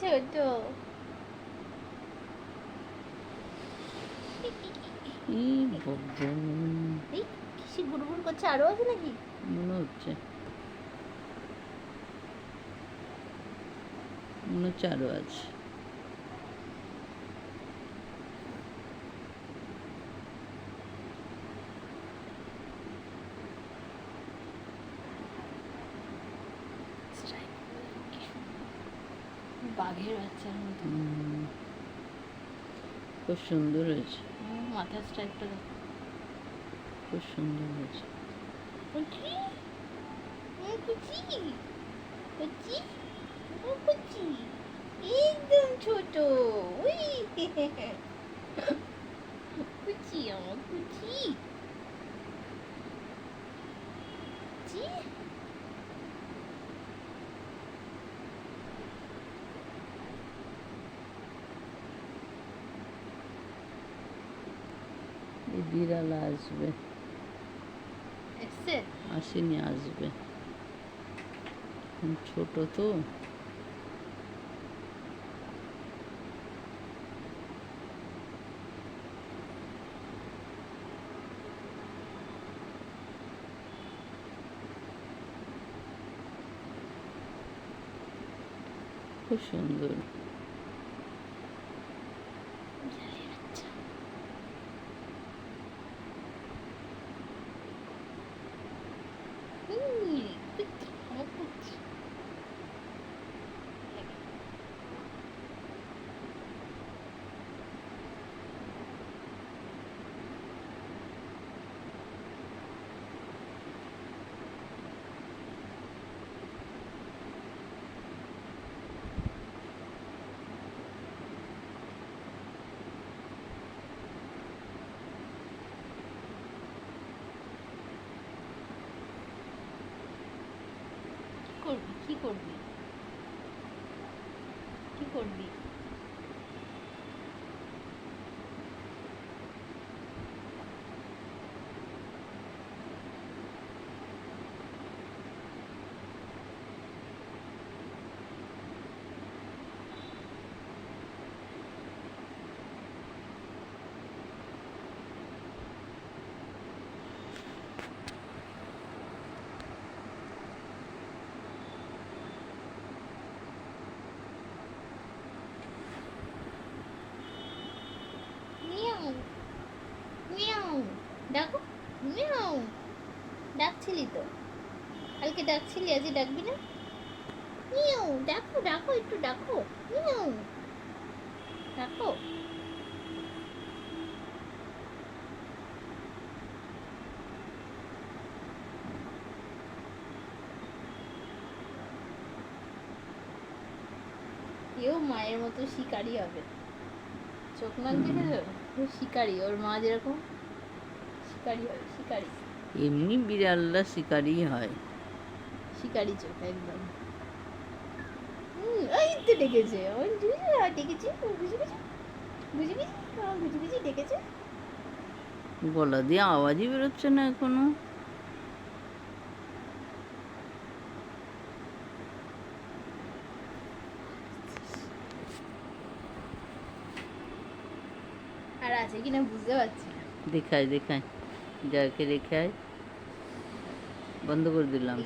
ছোট কিসে গুড়গুড় করছে? আরও আছে নাকি? মনে হচ্ছে। মনে হচ্ছে আরও আছে। বাঘের বাচ্চার মতো। খুব সুন্দর হয়েছে। হুম, মাথার স্ট্রাইকটা দেখো। খুব সুন্দর হয়েছে। একদম ছোট। উই। কুচি আমার কুচি। কুচি? বিড়াল আসবে। আসেনি আসবে। ছোট তো। খুব সুন্দর বিড়ালের বাচ্চা উই, কুচি আমার কুচি কি করবি? কি করবি? কি করবি মিয়াও মিয়াও ডাকো? মিয়াও। ডাকছিলি তো। কালকে ডাকছিলি আজ ডাকবি না? মিয়াও ডাকো ডাকো একটু ডাকো। মিয়াও। ডাকো। এও মায়ের মতো শিকারই হবে। চোখ নাক দেখেছ ও শিকারি ওর মা যেরকম শিকারি শিকারি। এমনি বিড়ালরা শিকারই হয়। শিকারি চোখ একদম। এই তো ডেকেছে। ওই ডেকেছে বুঝি বুঝি বুঝি বুঝি বুঝি বুঝি ডেকেছে। গলা দিয়ে আওয়াজই বেরোচ্ছে না এখনও। আর আছে কিনা বুঝতে পারছি দেখায় দেখায়। যাকে রেখে আয়। বন্ধ করে দিলাম।